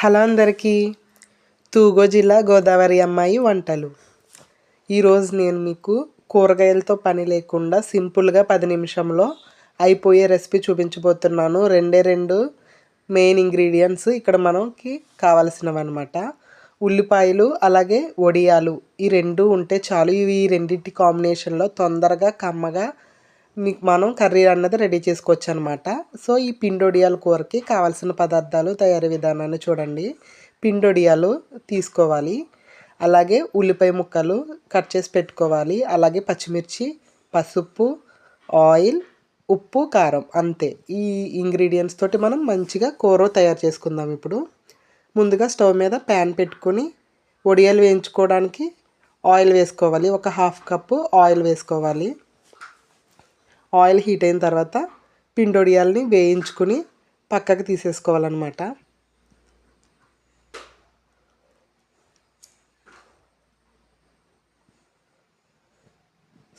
Hello అందరికీ. తూగో జిల్లా గోదావరి అమ్మాయి వంటలు. ఈరోజు నేను మీకు కూరగాయలతో పని లేకుండా సింపుల్గా పది నిమిషంలో అయిపోయే రెసిపీ చూపించబోతున్నాను. రెండే రెండు మెయిన్ ఇంగ్రీడియంట్స్ ఇక్కడ మనకి కావలసినవి అనమాట ఉల్లిపాయలు అలాగే వడియాలు. ఈ రెండు ఉంటే చాలు. ఇవి ఈ రెండింటి కాంబినేషన్లో తొందరగా కమ్మగా మీకు మనం కర్రీ అన్నది రెడీ చేసుకోవచ్చు అనమాట సో ఈ పిండొడియాల కూరకి కావాల్సిన పదార్థాలు తయారీ విధానాన్ని చూడండి. పిండొడియాలు తీసుకోవాలి. అలాగే ఉల్లిపాయ ముక్కలు కట్ చేసి పెట్టుకోవాలి. అలాగే పచ్చిమిర్చి పసుపు ఆయిల్ ఉప్పు కారం అంతే. ఈ ఇంగ్రీడియంట్స్ తోటి మనం మంచిగా కూర తయారు చేసుకుందాం ఇప్పుడు. ముందుగా స్టవ్ మీద ప్యాన్ పెట్టుకొని వడియాలు వేయించుకోవడానికి ఆయిల్ వేసుకోవాలి. ఒక హాఫ్ కప్పు ఆయిల్ వేసుకోవాలి. ఆయిల్ హీట్ అయిన తర్వాత పిండొడియాల్ని వేయించుకుని పక్కకి తీసేసుకోవాలన్నమాట.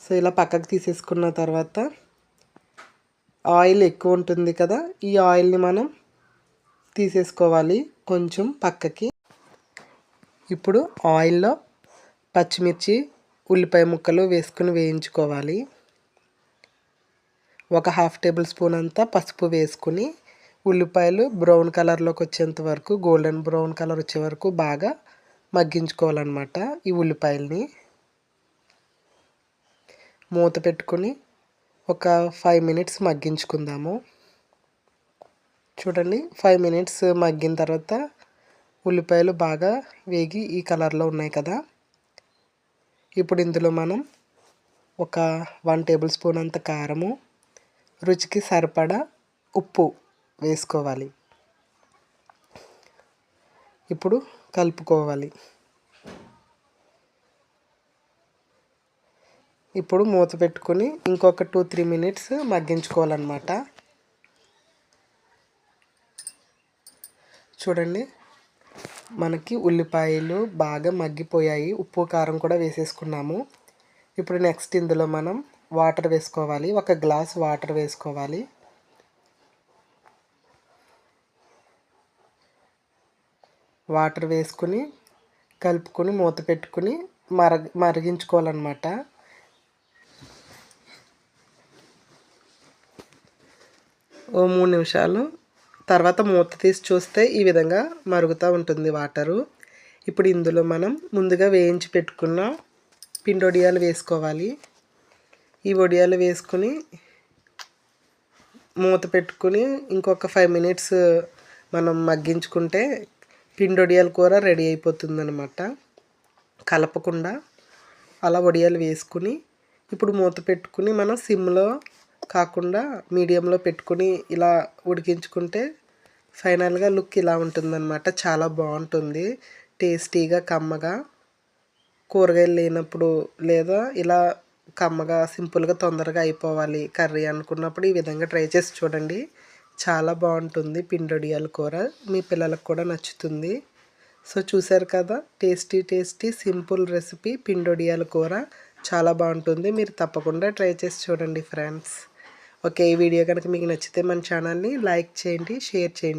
సో ఇలా పక్కకు తీసేసుకున్న తర్వాత ఆయిల్ ఎక్కువ ఉంటుంది కదా ఈ ఆయిల్ని మనం తీసేసుకోవాలి కొంచెం పక్కకి. ఇప్పుడు ఆయిల్లో పచ్చిమిర్చి ఉల్లిపాయ ముక్కలు వేసుకుని వేయించుకోవాలి. ఒక హాఫ్ టేబుల్ స్పూన్ అంతా పసుపు వేసుకుని ఉల్లిపాయలు బ్రౌన్ కలర్లోకి వచ్చేంత వరకు గోల్డెన్ బ్రౌన్ కలర్ వచ్చే వరకు బాగా మగ్గించుకోవాలన్నమాట ఈ ఉల్లిపాయల్ని. మూత పెట్టుకొని ఒక ఫైవ్ మినిట్స్ మగ్గించుకుందాము. చూడండి ఫైవ్ మినిట్స్ మగ్గిన తర్వాత ఉల్లిపాయలు బాగా వేగి ఈ కలర్లో ఉన్నాయి కదా. ఇప్పుడు ఇందులో మనం ఒక వన్ టేబుల్ స్పూన్ అంత కారము రుచికి సరిపడా ఉప్పు వేసుకోవాలి. ఇప్పుడు కలుపుకోవాలి. ఇప్పుడు మూత పెట్టుకొని ఇంకొక టూ త్రీ మినిట్స్ మగ్గించుకోవాలన్నమాట. చూడండి మనకి ఉల్లిపాయలు బాగా మగ్గిపోయాయి. ఉప్పు కారం కూడా వేసేసుకున్నాము. ఇప్పుడు నెక్స్ట్ ఇందులో మనం వాటర్ వేసుకోవాలి. ఒక గ్లాస్ వాటర్ వేసుకోవాలి. వాటర్ వేసుకుని కలుపుకొని మూత పెట్టుకుని మరగ మరిగించుకోవాలన్నమాట. ఓ మూడు నిమిషాలు. తర్వాత మూత తీసి చూస్తే ఈ విధంగా మరుగుతూ ఉంటుంది వాటరు. ఇప్పుడు ఇందులో మనం ముందుగా వేయించి పెట్టుకున్న పిండొడియాలు వేసుకోవాలి. ఈ వడియాలు వేసుకుని మూత పెట్టుకుని ఇంకొక ఫైవ్ మినిట్స్ మనం మగ్గించుకుంటే పిండొడియాల కూర రెడీ అయిపోతుందనమాట కలపకుండా అలా వడియాలు వేసుకుని ఇప్పుడు మూత పెట్టుకుని మనం సిమ్లో కాకుండా మీడియంలో పెట్టుకుని ఇలా ఉడికించుకుంటే ఫైనల్గా లుక్ ఇలా ఉంటుందన్నమాట. చాలా బాగుంటుంది. టేస్టీగా కమ్మగా కూరగాయలు లేనప్పుడు లేదా ఇలా కమ్మగా సింపుల్గా తొందరగా అయిపోవాలి కర్రీ అనుకున్నప్పుడు ఈ విధంగా ట్రై చేసి చూడండి. చాలా బాగుంటుంది పిండొడియాల కూర. మీ పిల్లలకు కూడా నచ్చుతుంది. సో చూసారు కదా టేస్టీ టేస్టీ సింపుల్ రెసిపీ పిండొడియాల కూర. చాలా బాగుంటుంది. మీరు తప్పకుండా ట్రై చేసి చూడండి ఫ్రెండ్స్. ఓకే ఈ వీడియో కనుక మీకు నచ్చితే మన ఛానల్ని లైక్ చేయండి షేర్ చేయండి.